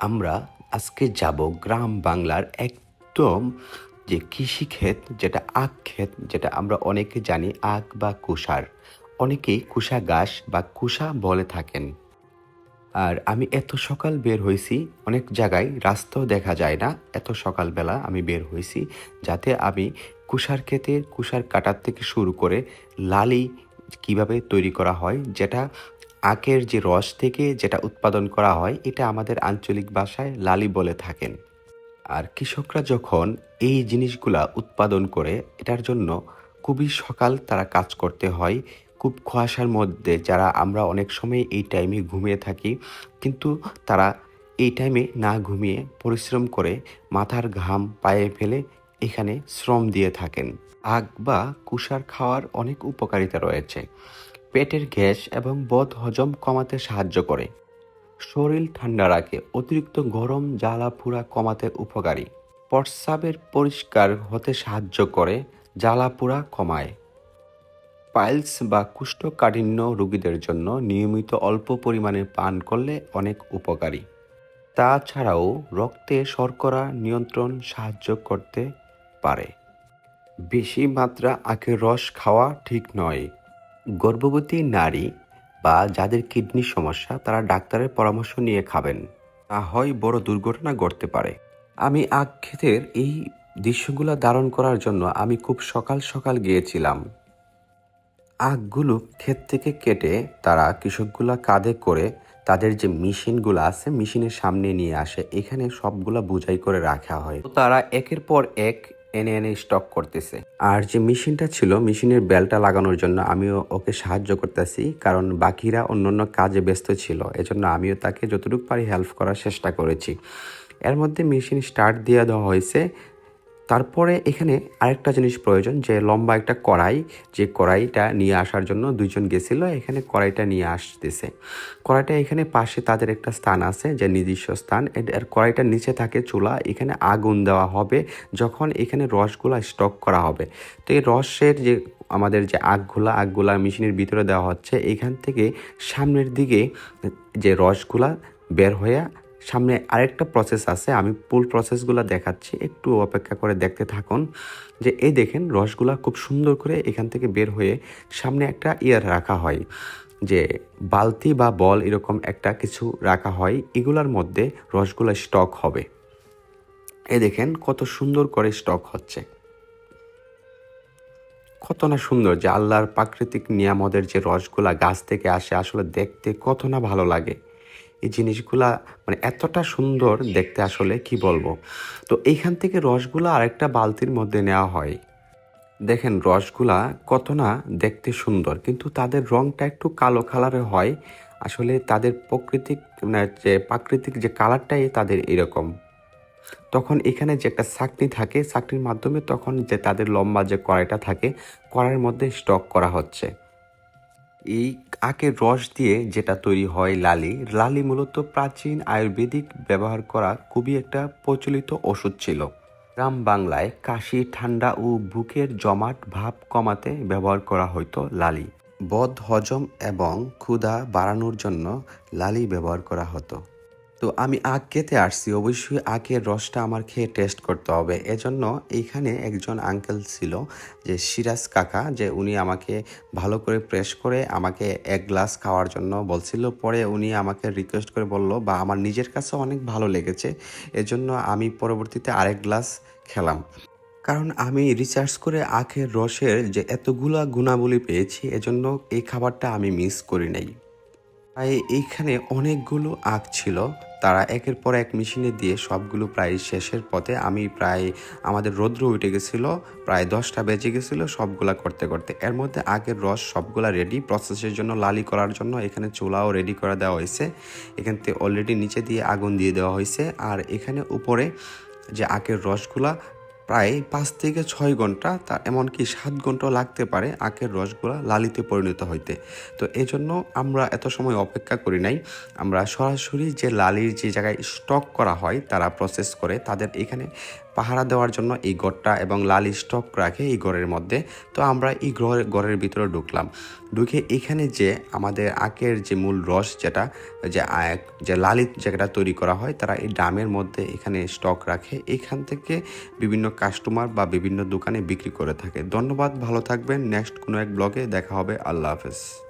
আমরা আজকে যাব গ্রাম বাংলার একদম যে কৃষিক্ষেত, যেটা আখ ক্ষেত যেটা আমরা অনেকে জানি আখ বা কুষার। অনেকেই কুষা গাছ বা কুষা বলে থাকেন। আর আমি এত সকাল বের হয়েছি, অনেক জায়গায় রাস্তাও দেখা যায় না, এত সকালবেলা আমি বের হয়েছি, যাতে আমি কুষার ক্ষেতের, কুষার কাটার থেকে শুরু করে লালি কীভাবে তৈরি করা হয়, যেটা আখের যে রস থেকে যেটা উৎপাদন করা হয়, এটা আমাদের আঞ্চলিক ভাষায় লালি বলে থাকেন। আর কৃষকরা যখন এই জিনিসগুলা উৎপাদন করে, এটার জন্য খুবই সকাল তারা কাজ করতে হয়। খুব কুয়াশার মধ্যে যারা, আমরা অনেক সময় এই টাইমে ঘুমিয়ে থাকি, কিন্তু তারা এই টাইমে না ঘুমিয়ে পরিশ্রম করে মাথার ঘাম পায়ে ফেলে এখানে শ্রম দিয়ে থাকেন। আগ বা কুষার খাওয়ার অনেক উপকারিতা রয়েছে। পেটের গ্যাস এবং বদ হজম কমাতে সাহায্য করে। শরীর ঠান্ডা রাখে, অতিরিক্ত গরম জ্বালা পুরা কমাতে উপকারী। প্রস্রাবের পরিষ্কার হতে সাহায্য করে, জ্বালা পোড়া কমায়। পাইলস বা কুষ্ঠকাঠিন্য রোগীদের জন্য নিয়মিত অল্প পরিমাণে পান করলে অনেক উপকারী। তাছাড়াও রক্তে শর্করা নিয়ন্ত্রণ সাহায্য করতে পারে। বেশি মাত্রা আখের রস খাওয়া ঠিক নয়। গর্ভবতী নারী বা যাদের কিডনি সমস্যা, তারা ডাক্তারের পরামর্শ নিয়ে খাবেন। তা হয় বড় দুর্ঘটনা ঘটতে পারে। আমি আখ ক্ষেতের এই দৃশ্যগুলো ধারণ করার জন্য আমি খুব সকাল সকাল গিয়েছিলাম। আখগুলো ক্ষেত থেকে কেটে তারা কৃষকগুলা কাঁধে করে তাদের যে মেশিনগুলো আছে, মেশিনের সামনে নিয়ে আসে। এখানে সবগুলা বুঝাই করে রাখা হয়। তারা একের পর এক এনে এনে স্টক করতেছে। আর যে মেশিনটা ছিল, মেশিনের বেলটা লাগানোর জন্য আমিও ওকে সাহায্য করতেছি, কারণ বাকিরা অন্যান্য কাজে ব্যস্ত ছিল। এজন্য আমিও তাকে যতটুকু পারি হেল্প করার চেষ্টা করেছি। এর মধ্যে মেশিন স্টার্ট দিয়ে দেওয়া হয়েছে। তারপরে এখানে আরেকটা জিনিস প্রয়োজন, যে লম্বা একটা কড়াই, যে কড়াইটা নিয়ে আসার জন্য দুইজন গেছিল, এখানে কড়াইটা নিয়ে আসতেছে। কড়াইটা এখানে পাশে তাদের একটা স্থান আছে, যে নিজস্ব স্থান। এর কড়াইটার নিচে থাকে চুলা, এখানে আগুন দেওয়া হবে, যখন এখানে রসগুলা স্টক করা হবে। তো এই রসের যে, আমাদের যে আগগুলা আগগুলা মেশিনের ভিতরে দেওয়া হচ্ছে, এখান থেকে সামনের দিকে যে রসগুলা বের হয়ে সামনে আরেকটা প্রসেস আছে, আমি ফুল প্রসেসগুলো দেখাচ্ছি, একটু অপেক্ষা করে দেখতে থাকুন। যে এই দেখেন, রসগুলা খুব সুন্দর করে এখান থেকে বের হয়ে সামনে একটা ইয়ার রাখা হয়। যে বালতি বা বল এরকম একটা কিছু রাখা হয়, এগুলার মধ্যে রসগুলা স্টক হবে। এ দেখেন, কত সুন্দর করে স্টক হচ্ছে। কত না সুন্দর যে আল্লাহর প্রাকৃতিক নিয়ামদের যে রসগুলা গাছ থেকে আসে, আসলে দেখতে কত না ভালো লাগে। এই জিনিসগুলা মানে এতটা সুন্দর দেখতে আসলে কি বলব? তো এইখান থেকে রসগুলা আরেকটা বালতির মধ্যে নেওয়া হয়। দেখেন রসগুলা কত না দেখতে সুন্দর, কিন্তু তাদের রংটা একটু কালো কালারের হয়। আসলে তাদের প্রকৃতিক মানে যে প্রাকৃতিক যে কালারটাই তাদের এরকম। তখন এখানে যে একটা চাকনি থাকে, চাকনির মাধ্যমে তখন যে তাদের লম্বা যে কড়াইটা থাকে, কড়াইয়ের মধ্যে স্টক করা হচ্ছে। এই আখের রস দিয়ে যেটা তৈরি হয় লালি লালি মূলত প্রাচীন আয়ুর্বেদিক ব্যবহার করা খুবই একটা প্রচলিত ওষুধ ছিল। গ্রাম বাংলায় কাশি, ঠান্ডা ও বুকের জমাট ভাব কমাতে ব্যবহার করা হতো লালি। বদ হজম এবং ক্ষুধা বাড়ানোর জন্য লালি ব্যবহার করা হতো। তো আমি আখ খেতে আসছি। অবশ্যই আখের রসটা আমার খেয়ে টেস্ট করতে হবে। এজন্য এইখানে একজন আঙ্কেল ছিল, যে সিরাজ কাকা, যে উনি আমাকে ভালো করে প্রেস করে আমাকে এক গ্লাস খাওয়ার জন্য বলছিল। পরে উনি আমাকে রিকোয়েস্ট করে বলল, বা, আমার নিজের কাছে অনেক ভালো লেগেছে। এজন্য আমি পরবর্তীতে আরেক গ্লাস খেলাম। কারণ আমি রিসার্চ করে আখের রসের যে এতগুলা গুণাবলী পেয়েছি, এজন্য এই খাবারটা আমি মিস করি নাই। তাই এইখানে অনেকগুলো আখ ছিল। তারা একের পর এক মেশিনে দিয়ে সবগুলো প্রায় শেষের পথে আমি প্রায় আমাদের রৌদ্র উঠে গেছিল, প্রায় দশটা বেজে গেছিল সবগুলা করতে করতে। এর মধ্যে আগের রস সবগুলা রেডি প্রসেসের জন্য লালি করার জন্য এখানে চুলাও রেডি করে দেওয়া হয়েছে। এখান থেকে অলরেডি নিচে দিয়ে আগুন দিয়ে দেওয়া হয়েছে। আর এখানে উপরে যে আখের রসগুলা প্রায় পাঁচ থেকে ছয় ঘণ্টা তার এমনকি সাত ঘন্টাও লাগতে পারে আখের রসগুলা লালিতে পরিণত হইতে। তো এই জন্য আমরা এত সময় অপেক্ষা করি নাই। আমরা সরাসরি যে লালির যে জায়গায় স্টক করা হয়, তারা প্রসেস করে তাদের এখানে পাহারা দেওয়ার জন্য এই গড়টা এবং লাল স্টক রাখে এই গড়ের মধ্যে। তো আমরা এই ঘরের ঘরের ভিতরে ঢুকলাম। ঢুকে এখানে যে আমাদের আখের যে মূল রস যেটা, যে আখ, যে লালিত যেটা তৈরি করা হয়, তারা এই ড্রামের মধ্যে এখানে স্টক রাখে। এখান থেকে বিভিন্ন কাস্টমার বা বিভিন্ন দোকানে বিক্রি করে থাকে। ধন্যবাদ, ভালো থাকবেন। নেক্সট কোনো এক ব্লগে দেখা হবে। আল্লাহ হাফেজ।